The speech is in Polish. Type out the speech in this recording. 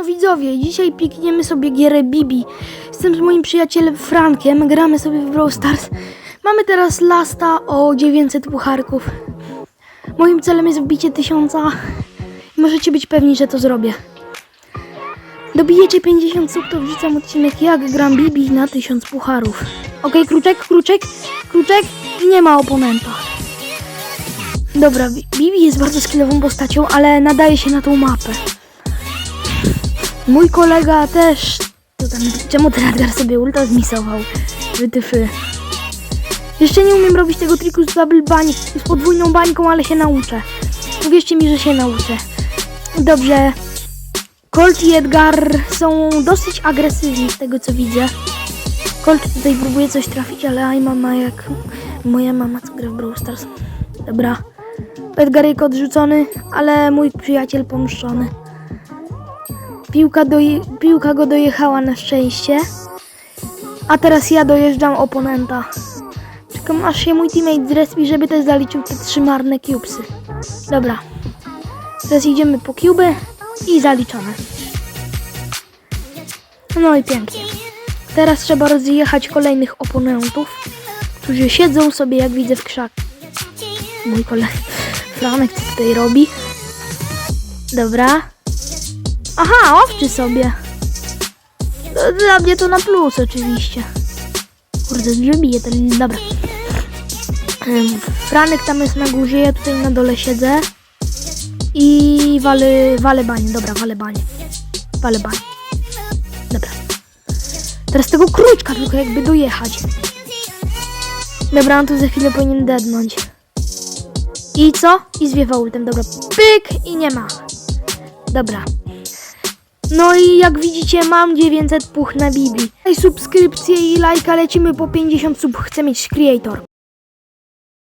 Siema widzowie, dzisiaj pikniemy sobie gierę Bibi. Jestem z moim przyjacielem Frankiem, gramy sobie w Brawl Stars. Mamy teraz lasta o 900 pucharków. Moim celem jest wbicie tysiąca. i Możecie być pewni, że to zrobię. Dobijecie 50 sub, to wrzucam odcinek jak gram Bibi na 1000 pucharów. Okej, kruczek, kruczek, kruczek nie ma oponenta. Dobra, Bi- Bibi jest bardzo skillową postacią, ale nadaje się na tą mapę. Mój kolega też. Tam, czemu ten Edgar sobie ulta zmisował? Wytyfy. Jeszcze nie umiem robić tego triku z double bań, z podwójną bańką, ale się nauczę. Uwierzcie mi, że się nauczę. Dobrze. Colt i Edgar są dosyć agresywni z tego co widzę. Colt tutaj próbuje coś trafić, ale Aima ma jak moja mama co gra w Brawl Stars. Dobra. Edgaryk odrzucony, ale mój przyjaciel pomszczony. Piłka, doje, piłka go dojechała na szczęście. A teraz ja dojeżdżam oponenta. Czekam aż się mój teammate zrespi, żeby też zaliczył te trzy marne cubesy. Dobra. Teraz idziemy po cube i zaliczone. No i pięknie. Teraz trzeba rozjechać kolejnych oponentów, którzy siedzą sobie jak widzę w krzaku. Mój kolega Franek co tutaj robi? Dobra. Aha, owczy sobie. Dla mnie to na plus oczywiście. Kurde, bije ten... Dobra. Franek tam jest na górze, ja tutaj na dole siedzę. I wale, wale banie. Dobra, wale banie. Wale banie. Dobra. Teraz tego kruczka tylko jakby dojechać. Dobra, on tu za chwilę powinien dednąć. I co? I zwiewa ultem, dobra. Pyk i nie ma. Dobra. No i jak widzicie mam 900 puch na Bibi. Daj subskrypcję i lajka, lecimy po 50 sub, chcę mieć creator.